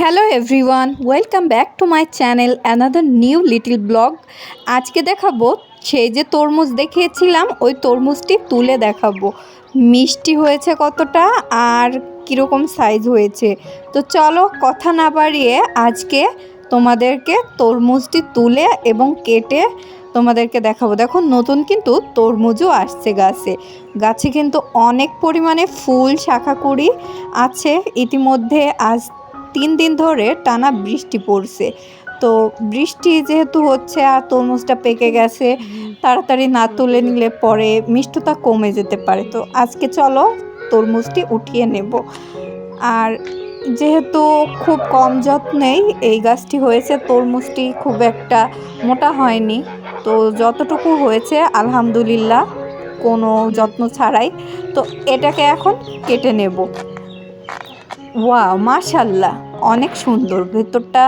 Hello everyone welcome back to my channel another new little vlog আজকে দেখাবো সেই যে তরমুজ দেখিয়েছিলাম, ওই তরমুজটি তুলে দেখাবো। মিষ্টি হয়েছে কতটা আর কীরকম সাইজ হয়েছে। তো চলো কথা না বাড়িয়ে আজকে তোমাদেরকে তরমুজটি তুলে এবং কেটে তোমাদেরকে দেখাবো। দেখো নতুন কিন্তু তরমুজও আসছে গাছে। গাছে কিন্তু অনেক পরিমাণে ফুল শাখা কুড়ি আছে। ইতিমধ্যে আজ তিন দিন ধরে টানা বৃষ্টি পড়ছে। তো বৃষ্টি যেহেতু হচ্ছে আর তরমুজটা পেকে গেছে, তাড়াতাড়ি না তুলে নিলে পরে মিষ্টতা কমে যেতে পারে। তো আজকে চলো তরমুজটি উঠিয়ে নেব। আর যেহেতু খুব কম যত্নেই এই গাছটি হয়েছে, তরমুজটি খুব একটা মোটা হয়নি। তো যতটুকু হয়েছে, আলহামদুলিল্লাহ, কোনো যত্ন ছাড়াই। তো এটাকে এখন কেটে নেব। ওয়া মাশাল্লাহ। অনেক সুন্দর। ভেতরটা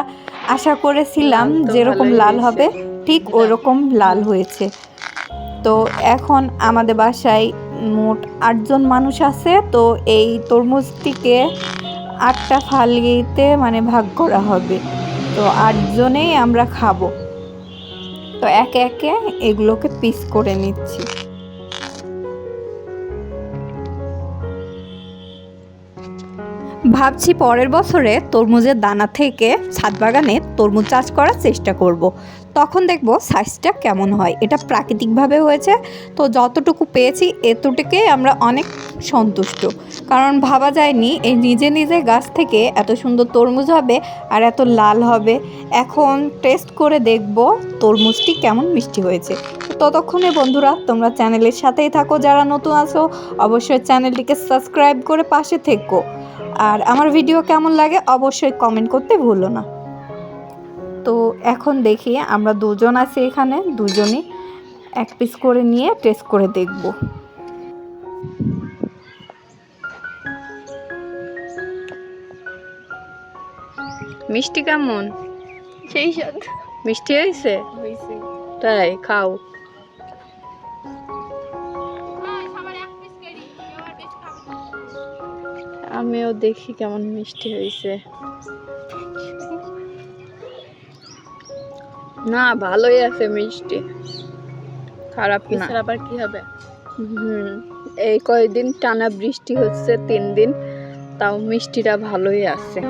আশা করেছিলাম যেরকম লাল হবে ঠিক ওরকম লাল হয়েছে। তো এখন আমাদের বাসায় মোট আটজন মানুষ আছে তো এই তরমুজটিকে আটটা ফালিতে মানে ভাগ করা হবে। তো আটজনেই আমরা খাব। তো একে একে এগুলোকে পিস করে নিচ্ছি। ভাবছি পরের বছরে তরমুজের দানা থেকে ছাদ বাগানে তরমুজ চাষ করার চেষ্টা করব। তখন দেখব সাইজটা কেমন হয়। এটা প্রাকৃতিকভাবে হয়েছে। তো যতটুকু পেয়েছি এতটুকুই আমরা অনেক সন্তুষ্ট। কারণ ভাবা যায়নি, এই নিজে নিজে গাছ থেকে এত সুন্দর তরমুজ হবে আর এত লাল হবে। এখন টেস্ট করে দেখব তরমুজটি কেমন মিষ্টি হয়েছে। ততক্ষণে বন্ধুরা, তোমরা চ্যানেলের সাথেই থাকো। যারা নতুন আছো, অবশ্যই চ্যানেলটিকে সাবস্ক্রাইব করে পাশে থেকো। আর আমার ভিডিও কেমন লাগে অবশ্যই কমেন্ট করতে ভুলো না। তো এখন দেখি আমরা দুজন আছি এখানে দুজনই এক পিস করে নিয়ে টেস্ট করে দেখব। মিষ্টি কেমন? সেই স্বাদ। মিষ্টি হয়েছে। তাই খাও। আমিও দেখি কেমন মিষ্টি হয়েছে। না ভালোই আছে মিষ্টি। খারাপ না। আবার কি হবে? হুম এই কয়দিন টানা বৃষ্টি হচ্ছে তিন দিন। তাও মিষ্টিটা ভালোই আছে।